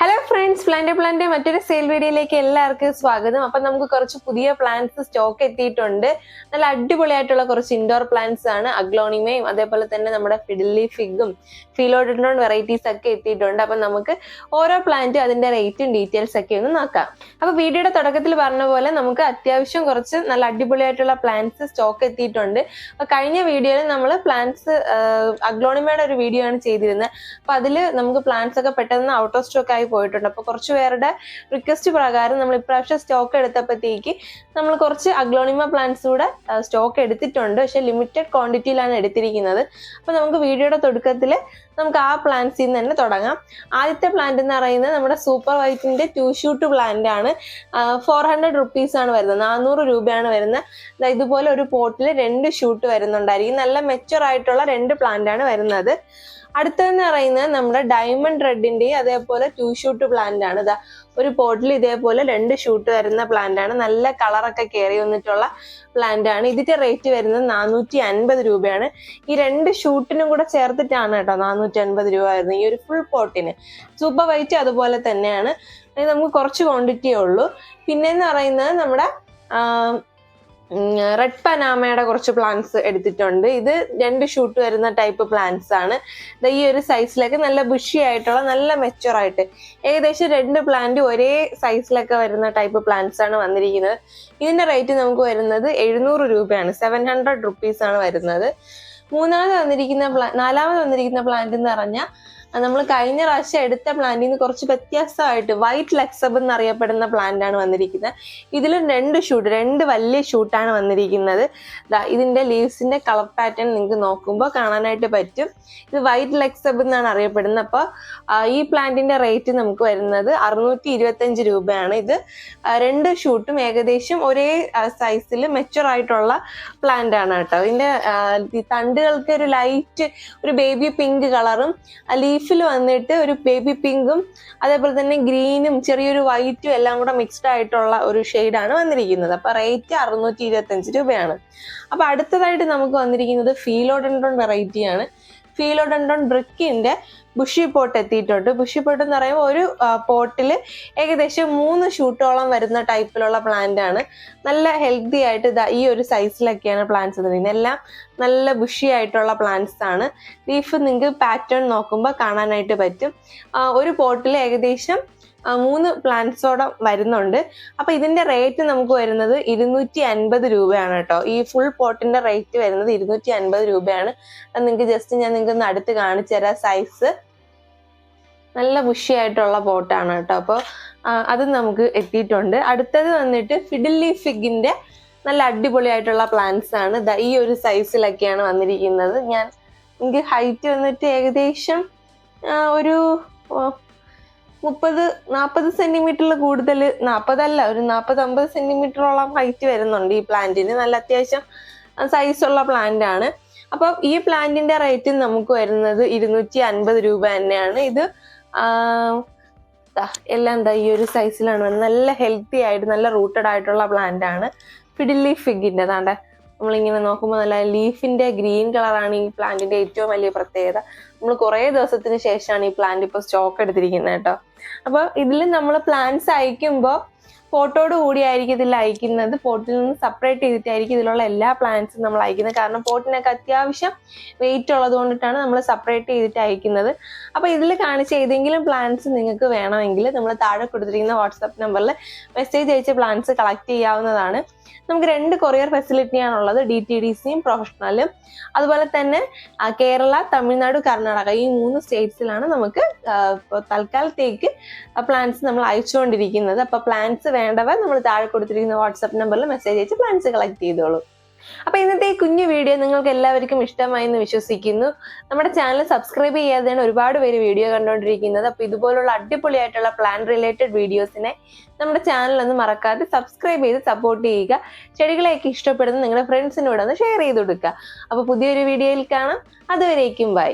Hello friends plant plant മറ്റൊരു sale വീഡിയോയിലേക്ക് എല്ലാവർക്കും സ്വാഗതം. അപ്പൊ നമുക്ക് കുറച്ച് പുതിയ പ്ലാന്റ്സ് സ്റ്റോക്ക് എത്തിയിട്ടുണ്ട്. നല്ല അടിപൊളിയായിട്ടുള്ള കുറച്ച് ഇൻഡോർ പ്ലാന്റ്സ് ആണ്. അഗ്ലോണിമയും അതേപോലെ തന്നെ നമ്മുടെ ഫിഡിലി ഫിഗും ഫിലോഡിനോൺ വെറൈറ്റീസ് ഒക്കെ എത്തിയിട്ടുണ്ട്. അപ്പൊ നമുക്ക് ഓരോ പ്ലാന്റും അതിന്റെ റേറ്റും ഡീറ്റെയിൽസ് ഒക്കെ ഒന്ന് നോക്കാം. അപ്പോൾ വീഡിയോയുടെ തുടക്കത്തിൽ പറഞ്ഞ പോലെ നമുക്ക് അത്യാവശ്യം കുറച്ച് നല്ല അടിപൊളിയായിട്ടുള്ള പ്ലാന്റ്സ് സ്റ്റോക്ക് എത്തിയിട്ടുണ്ട്. അപ്പൊ കഴിഞ്ഞ വീഡിയോയിൽ നമ്മൾ പ്ലാന്റ്സ് അഗ്ലോണിമയുടെ ഒരു വീഡിയോ ആണ് ചെയ്തിരുന്നത്. അപ്പൊ അതിൽ നമുക്ക് പ്ലാന്റ്സ് ഒക്കെ പെട്ടെന്ന് ഔട്ട് ഓഫ് സ്റ്റോക്ക് ആയി പോയിട്ടുണ്ട്. അപ്പോൾ കുറച്ച് പേരുടെ റിക്വസ്റ്റ് പ്രകാരം നമ്മൾ ഇപ്രാവശ്യം സ്റ്റോക്ക് എടുത്തപ്പോഴത്തേക്ക് നമ്മൾ കുറച്ച് അഗ്ലോണിമ പ്ലാന്റ്സ് കൂടെ സ്റ്റോക്ക് എടുത്തിട്ടുണ്ട്. പക്ഷെ ലിമിറ്റഡ് ക്വാണ്ടിറ്റിയിലാണ് എടുത്തിരിക്കുന്നത്. അപ്പോൾ നമുക്ക് വീഡിയോയുടെ തുടക്കത്തിൽ നമുക്ക് ആ പ്ലാന്റ്സിൽ നിന്ന് തന്നെ തുടങ്ങാം. ആദ്യത്തെ പ്ലാന്റ് എന്ന് പറയുന്നത് നമ്മുടെ സൂപ്പർ വൈറ്റിന്റെ ടു ഷൂട്ട് പ്ലാന്റ് ആണ്. ഫോർ ഹൺഡ്രഡ് റുപ്പീസ് ആണ് വരുന്നത്. നാനൂറ് രൂപയാണ് വരുന്നത്. ഇതുപോലെ ഒരു പോട്ടിൽ രണ്ട് ഷൂട്ട് വരുന്നുണ്ടായിരിക്കും. നല്ല മെച്ചുവർ ആയിട്ടുള്ള രണ്ട് പ്ലാന്റ് ആണ് വരുന്നത്. അടുത്തതെന്ന് പറയുന്നത് നമ്മുടെ ഡയമണ്ട് റെഡിന്റെ അതേപോലെ ടു ഷൂട്ട് പ്ലാന്റ് ആണ്. ഇതാ ഒരു പോട്ടിൽ ഇതേപോലെ രണ്ട് ഷൂട്ട് വരുന്ന പ്ലാന്റ് ആണ്. നല്ല കളറൊക്കെ കയറി വന്നിട്ടുള്ള പ്ലാന്റ് ആണ്. ഇതിന്റെ റേറ്റ് വരുന്നത് നാനൂറ്റി അൻപത് രൂപയാണ്. ഈ രണ്ട് ഷൂട്ടിനും കൂടെ ചേർത്തിട്ടാണ് കേട്ടോ നാനൂറ്റി അൻപത് രൂപ വരുന്നത്. ഈ ഒരു ഫുൾ പോട്ടിന് സൂപ്പർ വൈറ്റ് അതുപോലെ തന്നെയാണ്. നമുക്ക് കുറച്ച് ക്വാണ്ടിറ്റിയേ ഉള്ളൂ. പിന്നെന്ന് പറയുന്നത് നമ്മുടെ റെഡ് പനാമയുടെ കുറച്ച് പ്ലാന്റ്സ് എടുത്തിട്ടുണ്ട്. ഇത് രണ്ട് ഷൂട്ട് വരുന്ന ടൈപ്പ് പ്ലാന്റ്സ് ആണ്. ഈ ഒരു സൈസിലൊക്കെ നല്ല ബുഷി ആയിട്ടുള്ള നല്ല മെച്ചുവർ ആയിട്ട് ഏകദേശം രണ്ട് പ്ലാന്റ് ഒരേ സൈസിലൊക്കെ വരുന്ന ടൈപ്പ് പ്ലാന്റ്സ് ആണ് വന്നിരിക്കുന്നത്. ഇതിന്റെ റേറ്റ് നമുക്ക് വരുന്നത് എഴുന്നൂറ് രൂപയാണ്. സെവൻ ഹൺഡ്രഡ് റുപ്പീസ് ആണ് വരുന്നത്. മൂന്നാമത് വന്നിരിക്കുന്ന പ്ലാ നാലാമത് വന്നിരിക്കുന്ന പ്ലാന്റ് എന്ന് പറഞ്ഞാൽ നമ്മൾ കഴിഞ്ഞ പ്രാവശ്യം എടുത്ത പ്ലാന്റിൽ നിന്ന് കുറച്ച് വ്യത്യാസമായിട്ട് വൈറ്റ് ലക്സബ് എന്നറിയപ്പെടുന്ന പ്ലാന്റ് ആണ് വന്നിരിക്കുന്നത്. ഇതിലും രണ്ട് ഷൂട്ട് രണ്ട് വലിയ ഷൂട്ടാണ് വന്നിരിക്കുന്നത്. ഇതിന്റെ ലീവ്സിന്റെ കളർ പാറ്റേൺ നിങ്ങൾക്ക് നോക്കുമ്പോൾ കാണാനായിട്ട് പറ്റും. ഇത് വൈറ്റ് ലക്സബ് എന്നാണ് അറിയപ്പെടുന്നത്. അപ്പോൾ ഈ പ്ലാന്റിന്റെ റേറ്റ് നമുക്ക് വരുന്നത് അറുന്നൂറ്റി ഇരുപത്തഞ്ച് രൂപയാണ്. ഇത് രണ്ട് ഷൂട്ടും ഏകദേശം ഒരേ സൈസിൽ മെച്ചുവർ ആയിട്ടുള്ള പ്ലാന്റ് ആണ് കേട്ടോ. ഇതിന്റെ തണ്ടുകൾക്ക് ഒരു ലൈറ്റ് ഒരു ബേബി പിങ്ക് കളറും ലീഫിൽ വന്നിട്ട് ഒരു ബേബി പിങ്കും അതേപോലെ തന്നെ ഗ്രീനും ചെറിയൊരു വൈറ്റും എല്ലാം കൂടെ മിക്സ്ഡ് ആയിട്ടുള്ള ഒരു ഷെയ്ഡാണ് വന്നിരിക്കുന്നത്. അപ്പൊ റേറ്റ് അറുന്നൂറ്റി ഇരുപത്തഞ്ച് രൂപയാണ്. അപ്പൊ അടുത്തതായിട്ട് നമുക്ക് വന്നിരിക്കുന്നത് ഫീലോഡൻഡ്രോൺ വെറൈറ്റി ആണ്. ഫീലോഡൻഡോൺ ബ്രിക്കിന്റെ ബുഷി പോട്ട് എത്തിയിട്ടുണ്ട്. ബുഷി പോട്ട് എന്ന് പറയുമ്പോൾ ഒരു പോട്ടിൽ ഏകദേശം മൂന്ന് ഷൂട്ടോളം വരുന്ന ടൈപ്പിലുള്ള പ്ലാന്റ് ആണ്. നല്ല ഹെൽത്തി ആയിട്ട് ദാ ഈ ഒരു സൈസിലൊക്കെയാണ് പ്ലാന്റ്സ് വരുന്നത് എല്ലാം നല്ല ബുഷി ആയിട്ടുള്ള പ്ലാന്റ്സ് ആണ്. ലീഫ് നിങ്ങൾക്ക് പാറ്റേൺ നോക്കുമ്പോൾ കാണാനായിട്ട് പറ്റും. ഒരു പോട്ടിൽ ഏകദേശം മൂന്ന് പ്ലാന്റ്സോടെ വരുന്നുണ്ട്. അപ്പൊ ഇതിന്റെ റേറ്റ് നമുക്ക് വരുന്നത് ഇരുന്നൂറ്റി അൻപത് രൂപയാണ് കേട്ടോ. ഈ ഫുൾ പോട്ടിന്റെ റേറ്റ് വരുന്നത് ഇരുന്നൂറ്റി അൻപത് രൂപയാണ് നിങ്ങൾക്ക് ജസ്റ്റ് ഞാൻ നിങ്ങൾക്ക് അടുത്ത് കാണിച്ചു തരാം. സൈസ് നല്ല ബുഷിയായിട്ടുള്ള പോട്ടാണ് കേട്ടോ. അപ്പോൾ അത് നമുക്ക് എത്തിയിട്ടുണ്ട്. അടുത്തത് വന്നിട്ട് ഫിഡിലി ഫിഗിന്റെ നല്ല അടിപൊളിയായിട്ടുള്ള പ്ലാന്റ്സ് ആണ്. ഈ ഒരു സൈസിലൊക്കെയാണ് വന്നിരിക്കുന്നത്. ഞാൻ എനിക്ക് ഹൈറ്റ് വന്നിട്ട് ഏകദേശം ഒരു മുപ്പത് നാൽപ്പത് സെന്റിമീറ്ററിൽ കൂടുതൽ നാൽപ്പതല്ല ഒരു നാൽപ്പത് അമ്പത് സെന്റിമീറ്ററോളം ഹൈറ്റ് വരുന്നുണ്ട് ഈ പ്ലാന്റിന് നല്ല അത്യാവശ്യം സൈസുള്ള പ്ലാന്റ് ആണ് അപ്പം ഈ പ്ലാന്റിന്റെ റേറ്റ് നമുക്ക് വരുന്നത് ഇരുന്നൂറ്റി അൻപത് രൂപ തന്നെയാണ്. ഇത് എല്ലാം എന്താ ഈ ഒരു സൈസിലാണ് വരുന്നത് നല്ല ഹെൽത്തി ആയിട്ട് നല്ല റൂട്ടഡ് ആയിട്ടുള്ള പ്ലാന്റ് ആണ് ഫിഡിലി ഫിഗിന്റെ താണ്ടെ നമ്മളിങ്ങനെ നോക്കുമ്പോൾ നല്ല ലീഫിന്റെ ഗ്രീൻ കളറാണ് ഈ പ്ലാന്റിന്റെ ഏറ്റവും വലിയ പ്രത്യേകത. നമ്മൾ കുറേ ദിവസത്തിന് ശേഷമാണ് ഈ പ്ലാന്റ് ഇപ്പോൾ സ്റ്റോക്ക് എടുത്തിരിക്കുന്നത് കേട്ടോ. അപ്പോൾ ഇതിൽ നമ്മൾ പ്ലാന്റ്സ് അയക്കുമ്പോൾ പോട്ടോട് കൂടിയായിരിക്കും ഇതിൽ അയക്കുന്നത്. പോട്ടിൽ നിന്ന് സെപ്പറേറ്റ് ചെയ്തിട്ടായിരിക്കും ഇതിലുള്ള എല്ലാ പ്ലാന്റ്സും നമ്മൾ അയക്കുന്നത്. കാരണം പോട്ടിനൊക്കെ അത്യാവശ്യം വെയിറ്റ് ഉള്ളത് കൊണ്ടിട്ടാണ് നമ്മൾ സെപ്പറേറ്റ് ചെയ്തിട്ട് അയക്കുന്നത്. അപ്പോൾ ഇതിൽ കാണിച്ച ഏതെങ്കിലും പ്ലാന്റ്സ് നിങ്ങൾക്ക് വേണമെങ്കിൽ നമ്മൾ താഴെ കൊടുത്തിരിക്കുന്ന വാട്സപ്പ് നമ്പറിൽ മെസ്സേജ് അയച്ച് പ്ലാന്റ്സ് കളക്ട് ചെയ്യാവുന്നതാണ്. നമുക്ക് രണ്ട് കൊറിയർ ഫെസിലിറ്റിയാണുള്ളത് ഡി ടി ഡി സിയും പ്രൊഫഷണലും അതുപോലെ തന്നെ കേരള തമിഴ്നാട് കർണാടക ഈ മൂന്ന് സ്റ്റേറ്റ്സിലാണ് നമുക്ക് ആ, പ്ലാന്റ്സ് നമ്മൾ അയച്ചുകൊണ്ടിരിക്കുന്നത്. അപ്പൊ പ്ലാന്റ്സ് വേണ്ടവർ നമ്മൾ താഴെ കൊടുത്തിരിക്കുന്ന വാട്സപ്പ് നമ്പറിൽ മെസ്സേജ് അയച്ച് പ്ലാന്റ്സ് കളക്ട് ചെയ്തോളൂ. അപ്പൊ ഇന്നത്തെ ഈ കുഞ്ഞു വീഡിയോ നിങ്ങൾക്ക് എല്ലാവർക്കും ഇഷ്ടമായി എന്ന് വിശ്വസിക്കുന്നു. നമ്മുടെ ചാനൽ സബ്സ്ക്രൈബ് ചെയ്യാതെയാണ് ഒരുപാട് പേര് വീഡിയോ കണ്ടുകൊണ്ടിരിക്കുന്നത് അപ്പൊ ഇതുപോലുള്ള അടിപൊളിയായിട്ടുള്ള പ്ലാൻ റിലേറ്റഡ് വീഡിയോസിനെ നമ്മുടെ ചാനൽ ഒന്ന് മറക്കാതെ സബ്സ്ക്രൈബ് ചെയ്ത് സപ്പോർട്ട് ചെയ്യുക. ചെടികളെയൊക്കെ ഇഷ്ടപ്പെടുന്ന നിങ്ങളുടെ ഫ്രണ്ട്സിനോട് ഒന്ന് ഷെയർ ചെയ്ത് കൊടുക്കുക. അപ്പൊ പുതിയൊരു വീഡിയോയിൽ കാണാം. അതുവരേക്കും ബൈ